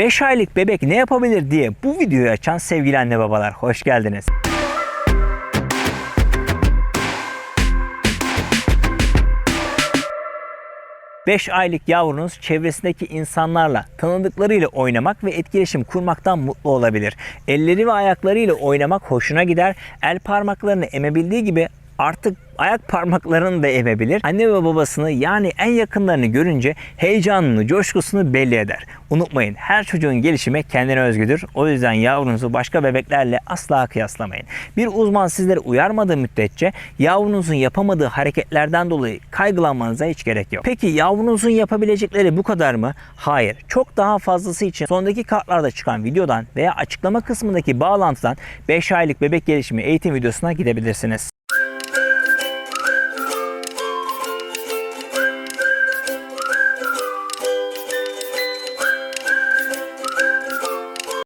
5 aylık bebek ne yapabilir diye bu videoyu açan sevgili anne babalar hoş geldiniz. Beş aylık yavrunuz çevresindeki insanlarla, tanıdıklarıyla oynamak ve etkileşim kurmaktan mutlu olabilir. Elleri ve ayaklarıyla oynamak hoşuna gider. El parmaklarını emebildiği gibi artık ayak parmaklarını da emebilir. Anne ve babasını yani en yakınlarını görünce heyecanını, coşkusunu belli eder. Unutmayın her çocuğun gelişimi kendine özgüdür. O yüzden yavrunuzu başka bebeklerle asla kıyaslamayın. Bir uzman sizleri uyarmadığı müddetçe yavrunuzun yapamadığı hareketlerden dolayı kaygılanmanıza hiç gerek yok. Peki yavrunuzun yapabilecekleri bu kadar mı? Hayır. Çok daha fazlası için sondaki kartlarda çıkan videodan veya açıklama kısmındaki bağlantıdan 5 aylık bebek gelişimi eğitim videosuna gidebilirsiniz.